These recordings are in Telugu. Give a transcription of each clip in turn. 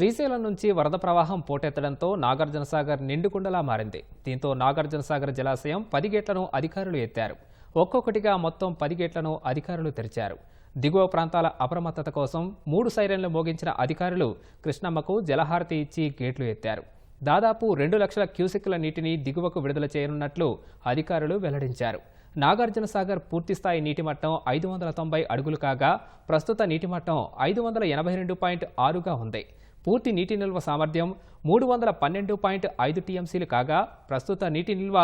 శ్రీశైలం నుంచి వరద ప్రవాహం పోటెత్తడంతో నాగార్జునసాగర్ నిండుకుండలా మారింది. దీంతో నాగార్జునసాగర్ జలాశయం పది గేట్లను అధికారులు ఎత్తారు. ఒక్కొక్కటిగా మొత్తం పది గేట్లను అధికారులు తెరిచారు. దిగువ ప్రాంతాల అప్రమత్తత కోసం మూడు సైరన్లు మోగించిన అధికారులు కృష్ణమ్మకు జలహారతి ఇచ్చి గేట్లు ఎత్తారు. దాదాపు రెండు లక్షల క్యూసెక్కుల నీటిని దిగువకు విడుదల చేయనున్నట్లు అధికారులు వెల్లడించారు. నాగార్జునసాగర్ పూర్తిస్థాయి నీటి మట్టం ఐదు వందల తొంభై అడుగులు కాగా ప్రస్తుత నీటి మట్టం ఐదు వందల ఎనభై రెండు పాయింట్ ఆరుగా ఉంది. పూర్తి నీటి నిల్వ సామర్థ్యం మూడు వందల పన్నెండు పాయింట్ ఐదు టీఎంసీలు కాగా ప్రస్తుత నీటి నిల్వ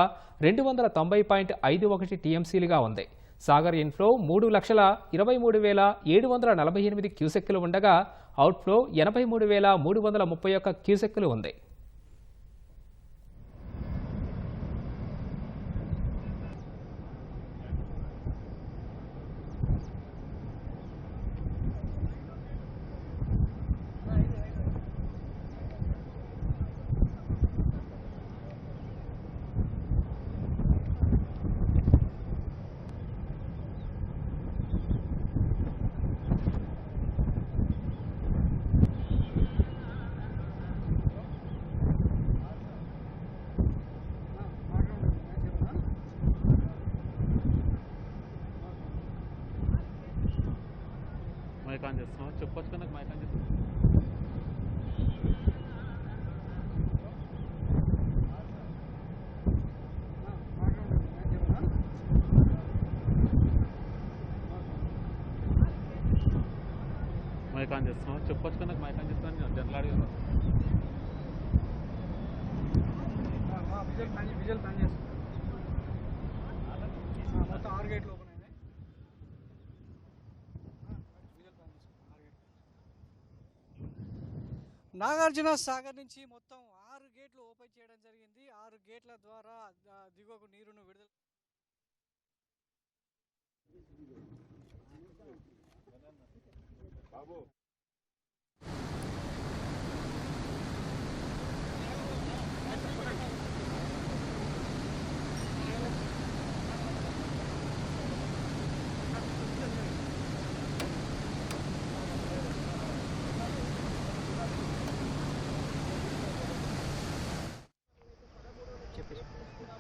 రెండు వందల తొంభై పాయింట్ ఐదు ఒకటి టీఎంసీలుగా ఉంది. సాగర్ ఇన్ఫ్లో మూడు లక్షల ఇరవై మూడు వేల ఏడు వందల నలభై ఎనిమిది క్యూసెక్కులు ఉండగా అవుట్ఫ్లో ఎనభై మూడు వేల మూడు వందల ముప్పై ఒక్క క్యూసెక్కులు ఉంది. my kanji. It's not chuppa chukka nak my kanji. Nagarjuna Sagar నుంచి మొత్తం ఆరు గేట్లు ఓపెన్ చేయడం జరిగింది. ఆరు గేట్ల ద్వారా దిగువకు నీరును విడుదల బాబు.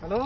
హలో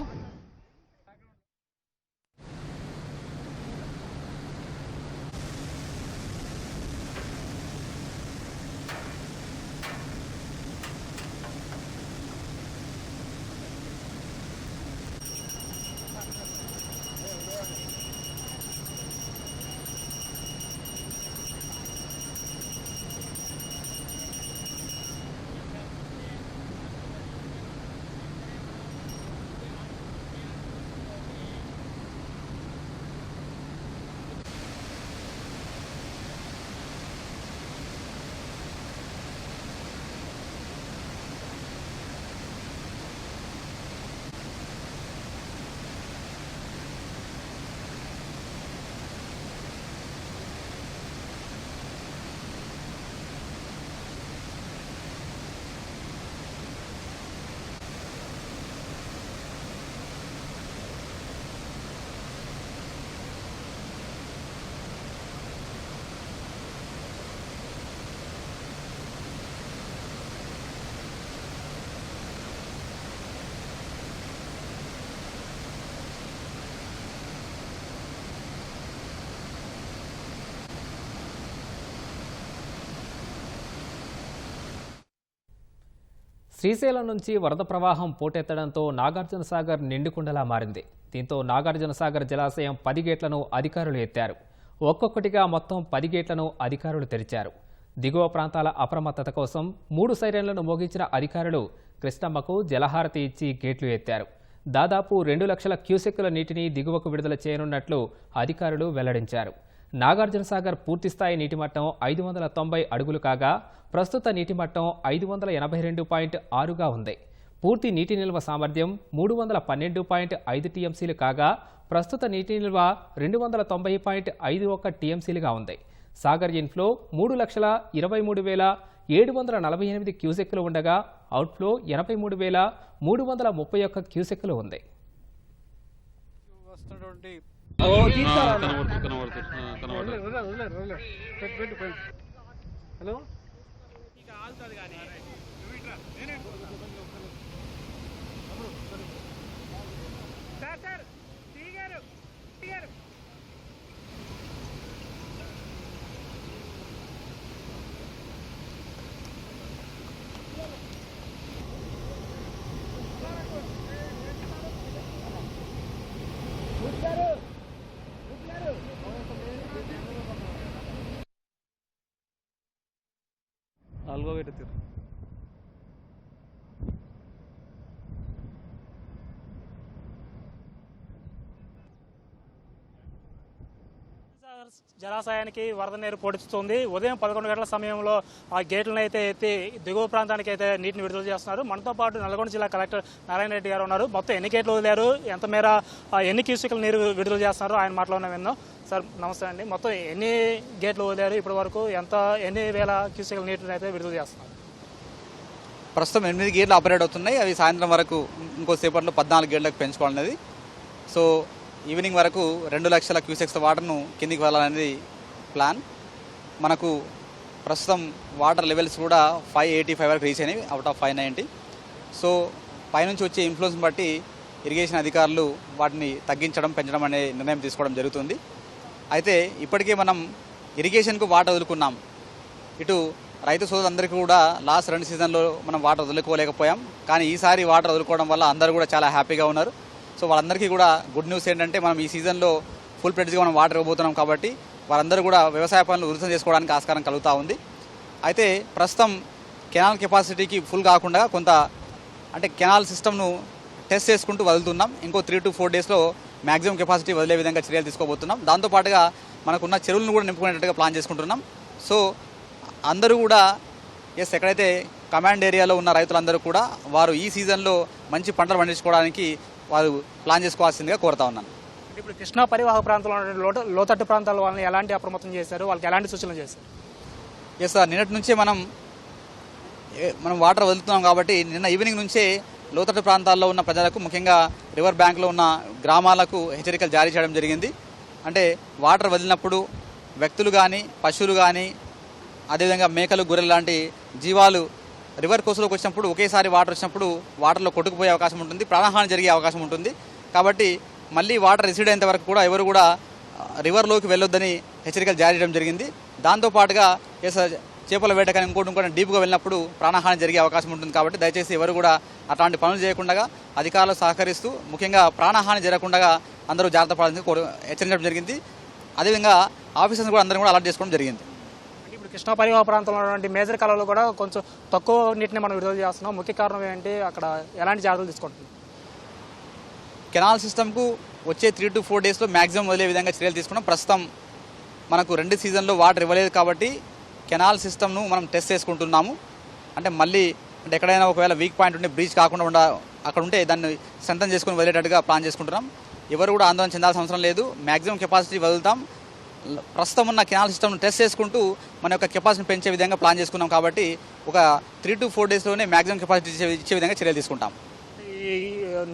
శ్రీశైలం నుంచి వరద ప్రవాహం పోటెత్తడంతో నాగార్జునసాగర్ నిండుకుండలా మారింది. దీంతో నాగార్జునసాగర్ జలాశయం పది గేట్లను అధికారులు ఎత్తారు. ఒక్కొక్కటిగా మొత్తం పది గేట్లను అధికారులు తెరిచారు. దిగువ ప్రాంతాల అప్రమత్తత కోసం మూడు సైరన్లను మోగించిన అధికారులు కృష్ణమ్మకు జలహారతి ఇచ్చి గేట్లు ఎత్తారు. దాదాపు రెండు లక్షల క్యూసెక్కుల నీటిని దిగువకు విడుదల చేయనున్నట్లు అధికారులు వెల్లడించారు. నాగార్జునసాగర్ పూర్తిస్థాయి నీటి మట్టం ఐదు వందల తొంభై అడుగులు కాగా ప్రస్తుత నీటి మట్టం ఐదు వందల ఎనభై రెండు పాయింట్ ఆరుగా ఉంది. పూర్తి నీటి నిల్వ సామర్థ్యం మూడు వందల పన్నెండు పాయింట్ ఐదు టీఎంసీలు కాగా ప్రస్తుత నీటి నిల్వ రెండు వందల తొంభై పాయింట్ ఐదు ఒక్క టీఎంసీలుగా ఉంది. సాగర్ ఇన్ఫ్లో మూడు లక్షల ఇరవై మూడు వేల ఏడు వందల నలభై ఎనిమిది క్యూసెక్లు ఉండగా అవుట్ఫ్లో ఎనభై మూడు వేల మూడు వందల ముప్పై ఒక్క క్యూసెక్లు ఉంది. వస్తున్నటువంటి కనబడుతుంది కనబడుతుంది కనబడుతుంది వదిలే, వదిలే, వదిలే, వదిలే. పెట్టు, పెట్టు, పెట్టు. హలో నాలుగో పెట్టారు జలాశయానికి వరద నీరు పొడుచుతుంది. ఉదయం పదకొండు గంటల సమయంలో ఆ గేట్లను అయితే ఎత్తి దిగువ ప్రాంతానికి అయితే నీటిని విడుదల చేస్తున్నారు. మనతో పాటు నల్గొండ జిల్లా కలెక్టర్ నారాయణ రెడ్డి గారు ఉన్నారు. మొత్తం ఎన్ని గేట్లు వదిలారు? ఎంత మేర ఎన్ని క్యూసికల నీరు విడుదల చేస్తున్నారు? ఆయన మాటలోనే విన్నాం సార్ నమస్తే అండి. మొత్తం ఎన్ని గేట్లు వదిలారు? ఇప్పటి వరకు ఎంత ఎన్ని వేల క్యూసికల నీటిని అయితే విడుదల చేస్తున్నారు? ప్రస్తుతం ఎనిమిది గేట్లు ఆపరేట్ అవుతున్నాయి. అవి సాయంత్రం వరకు ఇంకో సేపట్లో పద్నాలుగు గేట్లకు పెంచుకోవాలనేది సో ఈవినింగ్ వరకు రెండు లక్షల క్యూసెక్స్ వాటర్ను కిందికి వెళ్ళాలనేది ప్లాన్. మనకు ప్రస్తుతం వాటర్ లెవెల్స్ కూడా ఫైవ్ ఎయిటీ ఫైవ్ వరకు రీచ్ అయినాయి out of five ninety. So పైనుంచి వచ్చే ఇన్ఫ్లుయెన్స్ బట్టి ఇరిగేషన్ అధికారులు వాటిని తగ్గించడం పెంచడం అనే నిర్ణయం తీసుకోవడం జరుగుతుంది. అయితే ఇప్పటికే మనం ఇరిగేషన్కు వాటర్ వదులుకున్నాం. ఇటు రైతు సోదరులందరికీ కూడా లాస్ట్ రెండు సీజన్లో మనం వాటర్ వదులుకోలేకపోయాం. కానీ ఈసారి వాటర్ వదులుకోవడం వల్ల అందరూ కూడా చాలా హ్యాపీగా ఉన్నారు. సో వాళ్ళందరికీ కూడా గుడ్ న్యూస్ ఏంటంటే మనం ఈ సీజన్లో ఫుల్ ప్లేట్స్గా మనం వాటర్ ఇవ్వబోతున్నాం కాబట్టి వారందరూ కూడా వ్యవసాయ పనులు వృద్ధి చేసుకోవడానికి ఆస్కారం కలుగుతూ ఉంది. అయితే ప్రస్తుతం కెనాల్ కెపాసిటీకి ఫుల్ కాకుండా కొంత అంటే కెనాల్ సిస్టమ్ను టెస్ట్ చేసుకుంటూ వదులుతున్నాం. ఇంకో త్రీ టు ఫోర్ డేస్లో మ్యాక్సిమం కెపాసిటీ వదిలే విధంగా చర్యలు తీసుకోబోతున్నాం. దాంతోపాటుగా మనకున్న చెరువులను కూడా నింపుకునేటట్టుగా ప్లాన్ చేసుకుంటున్నాం. సో అందరూ కూడా ఎస్ ఎక్కడైతే కమాండ్ ఏరియాలో ఉన్న రైతులందరూ కూడా వారు ఈ సీజన్లో మంచి పంటలు పండించుకోవడానికి వారు ప్లాన్ చేసుకోవాల్సిందిగా కోరుతా ఉన్నాను. ఇప్పుడు కృష్ణా పరివాహక ప్రాంతంలో లోతట్టు ప్రాంతాల వాళ్ళని ఎలాంటి అప్రమత్తం చేశారు? వాళ్ళకి ఎలాంటి సూచనలు చేశారు? ఎస్ సార్ నిన్నటి నుంచే మనం మనం వాటర్ వదులుతున్నాం కాబట్టి నిన్న ఈవినింగ్ నుంచే లోతట్టు ప్రాంతాల్లో ఉన్న ప్రజలకు ముఖ్యంగా రివర్ బ్యాంక్లో ఉన్న గ్రామాలకు హెచ్చరికలు జారీ చేయడం జరిగింది. అంటే వాటర్ వదిలినప్పుడు వ్యక్తులు కానీ పశువులు కానీ అదేవిధంగా మేకలు గొర్రెలు లాంటి జీవాలు రివర్ కోసులోకి వచ్చినప్పుడు ఒకేసారి వాటర్ వచ్చినప్పుడు వాటర్లో కొట్టుకుపోయే అవకాశం ఉంటుంది ప్రాణహాని జరిగే అవకాశం ఉంటుంది. కాబట్టి మళ్ళీ వాటర్ రిసీడ్ అయ్యేంత వరకు కూడా ఎవరు కూడా రివర్లోకి వెళ్ళొద్దని హెచ్చరికలు జారీ చేయడం జరిగింది. దాంతోపాటుగా ఎస్ చేపల వేట కానీ ఇంకోటి ఇంకోటి డీప్గా వెళ్ళినప్పుడు ప్రాణహాని జరిగే అవకాశం ఉంటుంది కాబట్టి దయచేసి ఎవరు కూడా అట్లాంటి పనులు చేయకుండా అధికారులు సహకరిస్తూ ముఖ్యంగా ప్రాణహాని జరగకుండా అందరూ జాగ్రత్త పడాలని హెచ్చరించడం జరిగింది. అదేవిధంగా ఆఫీసర్స్ కూడా అందరూ కూడా అలర్ట్ చేసుకోవడం జరిగింది. ఇప్పుడు కృష్ణా పరివాహక ప్రాంతంలో ఉన్నటువంటి మేజర్ కాలంలో కూడా కొంచెం తక్కువ నీటిని మనం విడుదల చేస్తున్నాం. ముఖ్య కారణం ఏంటి? అక్కడ ఎలాంటి జాగ్రత్తలు తీసుకుంటున్నాం కెనాల్ సిస్టమ్కు వచ్చే త్రీ టు ఫోర్ డేస్లో మ్యాక్సిమం వదిలే విధంగా చర్యలు తీసుకున్నాం. ప్రస్తుతం మనకు రెండు సీజన్లో వాటర్ ఇవ్వలేదు కాబట్టి కెనాల్ సిస్టమ్ను మనం టెస్ట్ చేసుకుంటున్నాము. అంటే మళ్ళీ అంటే ఎక్కడైనా ఒకవేళ వీక్ పాయింట్ ఉంటే బ్రీచ్ కాకుండా ఉండ అక్కడ ఉంటే దాన్ని స్ట్రెంథన్ చేసుకుని వదిలేటట్టుగా ప్లాన్ చేసుకుంటున్నాం. ఎవరు కూడా ఆందోళన చెందాల్సిన అవసరం లేదు. మ్యాక్సిమం కెపాసిటీ వదులుతాం. ప్రస్తుతం ఉన్న కెనాల్ సిస్టమ్ను టెస్ట్ చేసుకుంటూ మన యొక్క కెపాసిటీని పెంచే విధంగా ప్లాన్ చేసుకున్నాం కాబట్టి ఒక త్రీ టు ఫోర్ డేస్లోనే మ్యాక్సిమం కెపాసిటీ ఇచ్చే విధంగా చర్యలు తీసుకుంటాం.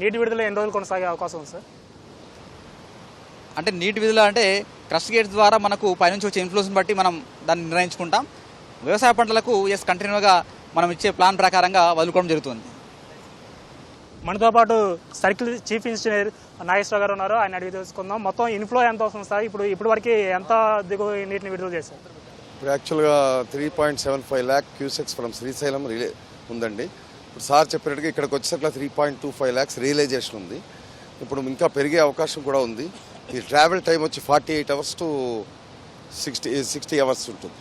నీటి విడుదల ఎన్ని రోజులు కొనసాగే అవకాశం ఉంది సార్? అంటే నీటి విధులు అంటే క్రస్ట్ గేట్స్ ద్వారా మనకు పైనుంచి వచ్చే ఇన్ఫ్లుయెన్స్ బట్టి మనం దాన్ని నిర్ణయించుకుంటాం. వ్యవసాయ పంటలకు ఎస్ కంటిన్యూగా మనం ఇచ్చే ప్లాన్ ప్రకారంగా వదులుకోవడం జరుగుతుంది. మనతో పాటు సర్కిల్ చీఫ్ ఇంజనీర్ నాగేశ్వర గారు ఉన్నారు. ఆయన అడిగి తెలుసుకుందాం. మొత్తం ఇన్ఫ్లో ఎంత వస్తుంది సార్? ఇప్పుడు ఇప్పటి వరకు ఎంత దిగువ నీటిని విడుదల చేశారు? ఇప్పుడు యాక్చువల్గా three point seven five lakh cusecs from Srisailam release ఉందండి. ఇప్పుడు సార్ చెప్పినట్టుగా ఇక్కడికి వచ్చేసరికి three point two five lakhs realization ఉంది. ఇప్పుడు ఇంకా పెరిగే అవకాశం కూడా ఉంది. ఈ ట్రావెల్ టైం వచ్చి forty eight hours to sixty sixty hours ఉంటుంది.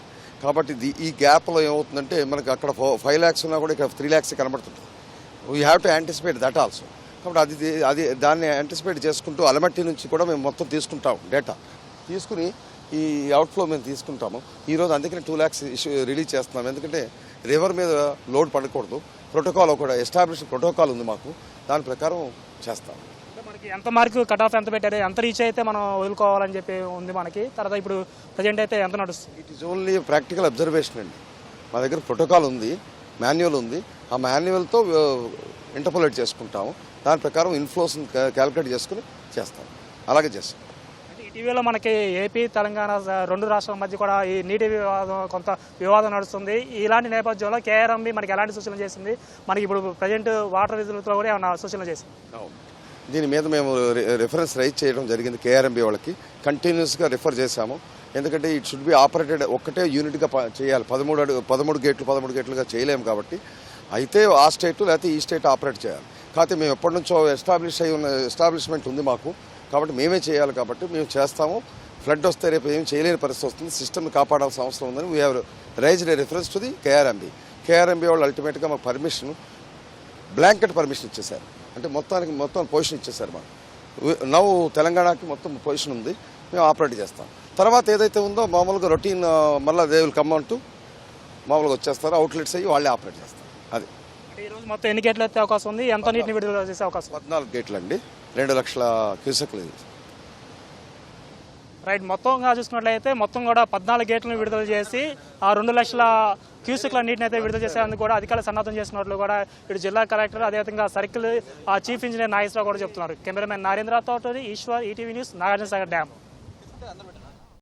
కాబట్టి ఇది- ఈ గ్యాప్లో ఏమవుతుందంటే మనకి అక్కడ ఫైవ్ ల్యాక్స్ ఉన్నా కూడా ఇక్కడ త్రీ ల్యాక్స్ కనబడుతుంది. We have to anticipate that also కాబట్టి అది అది దాన్ని యాంటిసిపేట్ చేసుకుంటూ అలమట్టి నుంచి కూడా మేము మొత్తం తీసుకుంటాం డేటా తీసుకుని ఈ అవుట్ఫ్లో మేము తీసుకుంటాము. ఈరోజు అందుకని టూ ల్యాక్స్ ఇష్యూ రిలీజ్ చేస్తున్నాం. ఎందుకంటే రివర్ మీద లోడ్ పడకూడదు. ప్రోటోకాల్ కూడా ఎస్టాబ్లిష్ ప్రోటోకాల్ ఉంది మాకు. దాని ప్రకారం చేస్తాము ఎంత మార్కు కట్ ఆఫ్ ఎంత పెట్టారు ఎంత రీచ్ అయితే మనం వదులుకోవాలని చెప్పి ఉంది మనకి. తర్వాత ఇప్పుడు ప్రజెంట్ అయితే ఎంత నడుస్తుంది? It is only practical observation అండి. మా దగ్గర ప్రోటోకాల్ ఉంది మాన్యువల్ ఉంది. ఆ మాన్యువల్తో ఇంటర్పోలేట్ చేసుకుంటాము. దాని ప్రకారం ఇన్ఫ్లోస్ క్యాలిక్యులేట్ చేసుకుని చేస్తాం అలాగే చేస్తాం. ఇటీవల మనకి ఏపీ తెలంగాణ రెండు రాష్ట్రాల మధ్య కూడా ఈ నీటి వివాదం కొంత వివాదం నడుస్తుంది. ఇలాంటి నేపథ్యంలో కేఆర్ఎంబి మనకి ఎలాంటి సూచనలు చేసింది? మనకి ఇప్పుడు ప్రజెంట్ వాటర్ విధులతో కూడా ఏమైనా సూచనలు చేసింది? దీని మీద మేము రిఫరెన్స్ రైజ్ చేయడం జరిగింది కేఆర్ఎంబి వాళ్ళకి. కంటిన్యూస్గా రిఫర్ చేశాము. ఎందుకంటే ఇట్ షుడ్ బి ఆపరేటెడ్ ఒక్కటే యూనిట్గా ప- చేయాలి. పదమూడు అడుగు పదమూడు గేట్లు పదమూడు గేట్లుగా చేయలేము కాబట్టి. అయితే ఆ స్టేట్ లేకపోతే ఈ స్టేట్ ఆపరేట్ చేయాలి. కాకపోతే మేము ఎప్పటి నుంచో ఎస్టాబ్లిష్ అయి ఉన్న ఎస్టాబ్లిష్మెంట్ ఉంది మాకు. కాబట్టి మేమే చేయాలి కాబట్టి మేము చేస్తాము. ఫ్లడ్ వస్తే రేపు ఏం చేయలేని పరిస్థితి వస్తుంది. సిస్టమ్ని కాపాడాల్సిన అవసరం ఉందని we have raise reference to the KRMB KRMB వాళ్ళు అల్టిమేట్గా మాకు పర్మిషన్ బ్లాంకెట్ పర్మిషన్ ఇచ్చేశారు. అంటే మొత్తానికి మొత్తం పొజిషన్ ఇచ్చేశారు మాకు. నవ్వు తెలంగాణకి మొత్తం పొజిషన్ ఉంది. మేము ఆపరేట్ చేస్తాం. తర్వాత ఏదైతే ఉందో మామూలుగా రొటీన్ మళ్ళీ దే విల్ కమ్ అంటూ మామూలుగా వచ్చేస్తారు. అవుట్లెట్స్ అయ్యి వాళ్ళే ఆపరేట్ చేస్తారు. అది. అంటే ఈ రోజు మొత్తం ఎన్ని గేట్లు ఎత్తే అవకాశం ఉంది? ఎంత నీటిని విడుదల చేసే అవకాశం? పద్నాలుగు గేట్లు అండి రెండు లక్షల క్యూసెక్లు. రైట్ మొత్తంగా చూసుకున్నట్లయితే మొత్తం కూడా పద్నాలుగు గేట్లను విడుదల చేసి ఆ రెండు లక్షల క్యూసెక్ల నీటిని అయితే విడుదల చేసేందుకు కూడా అధికారులు సన్నద్ధం చేసినట్లు కూడా ఇటు జిల్లా కలెక్టర్ అదేవిధంగా సర్కిల్ ఆ చీఫ్ ఇంజనీర్ నాగేశ్వరరావు కూడా చెప్తున్నారు. Cameraman Narendra Thoturi Eswar ETV news Nagarjuna Sagar dam.